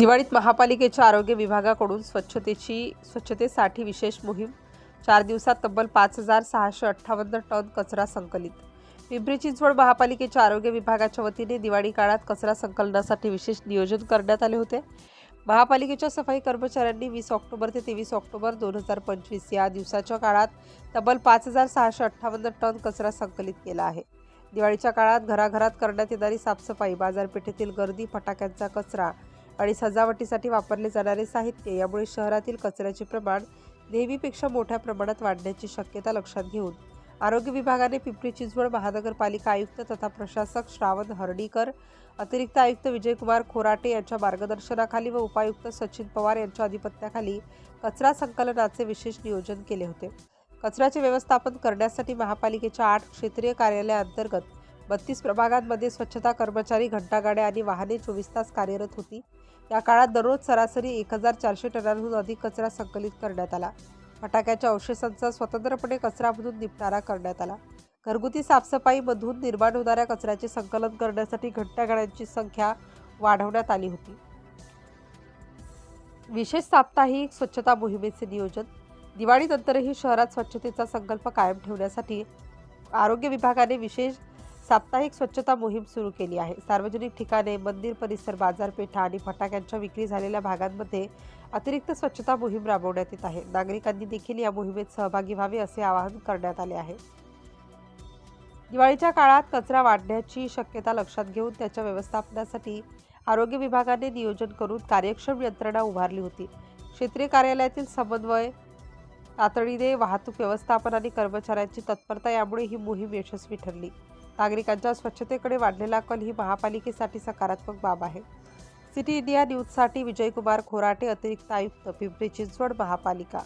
दिवाळीत महापालिकेच्या आरोग्य विभागाकडून स्वच्छतेची स्वच्छतेसाठी विशेष मोहीम. चार दिवसात तब्बल पाच हजार सहाशे अठ्ठावन्न टन कचरा संकलित. पिंपरी चिंचवड महापालिकेच्या आरोग्य विभागाच्या वतीने दिवाळी काळात कचरा संकलनासाठी विशेष नियोजन करण्यात आले होते. महापालिकेच्या सफाई कर्मचाऱ्यांनी वीस ऑक्टोबर ते तेवीस ऑक्टोबर दोन हजार पंचवीस या दिवसाच्या काळात तब्बल पाच हजार सहाशे अठ्ठावन्न टन कचरा संकलित केला आहे. दिवाळीच्या काळात घराघरात करण्यात येणारी साफसफाई बाजारपेठेतील गर्दी फटाक्यांचा कचरा आणि सजावटीसाठी वापरले जाणारे साहित्य यामुळे शहरातील कचऱ्याचे प्रमाण नेहमीपेक्षा मोठ्या प्रमाणात वाढण्याची शक्यता लक्षात घेऊन आरोग्य विभागाने पिंपरी चिंचवड महानगरपालिका आयुक्त तथा प्रशासक श्रावण हर्डीकर अतिरिक्त आयुक्त विजयकुमार खोराटे यांच्या मार्गदर्शनाखाली व उपायुक्त सचिन पवार यांच्या अधिपत्याखाली कचरा संकलनाचे विशेष नियोजन केले होते. कचऱ्याचे व्यवस्थापन करण्यासाठी महापालिकेच्या आठ क्षेत्रीय कार्यालयाअंतर्गत बत्तीस प्रभागांमध्ये स्वच्छता कर्मचारी घंटागाड्या आणि वाहने चोवीस तास कार्यरत होती. या काळात दररोज सरासरी एक हजार चारशे टनांहून अधिक कचरा संकलित करण्यात आला. फटाक्याच्या अवशेषांचा स्वतंत्रपणे कचरामधून निपटारा करण्यात आला. घरगुती साफसफाईमधून निर्माण होणाऱ्या कचऱ्याचे संकलन करण्यासाठी घंटागाड्यांची संख्या वाढवण्यात आली होती. विशेष साप्ताहिक स्वच्छता मोहिमेचे नियोजन. दिवाळीनंतरही शहरात स्वच्छतेचा संकल्प कायम ठेवण्यासाठी आरोग्य विभागाने विशेष साप्ताहिक स्वच्छता मोहीम सुरू केली आहे. सार्वजनिक ठिकाणे मंदिर परिसर बाजारपेठा आणि फटाक्यांच्या विक्री झालेल्या भागांमध्ये अतिरिक्त स्वच्छता मोहीम राबवण्यात येत आहे. नागरिकांनी देखील या मोहिमेत सहभागी व्हावे असे आवाहन करण्यात आले आहे. दिवाळीच्या काळात कचरा वाढण्याची शक्यता लक्षात घेऊन त्याच्या व्यवस्थापनासाठी आरोग्य विभागाने नियोजन करून कार्यक्षम यंत्रणा उभारली होती. क्षेत्रीय कार्यालयातील समन्वय तातडीने वाहतूक व्यवस्थापन आणि कर्मचाऱ्यांची तत्परता यामुळे ही मोहीम यशस्वी ठरली. नागरिकांच्या स्वच्छतेकडे वाढलेला कल ही महापालिकेसाठी सकारात्मक बाब आहे. सिटी इंडिया न्यूजसाठी विजयकुमार खोराटे अतिरिक्त आयुक्त पिंपरी चिंचवड महापालिका.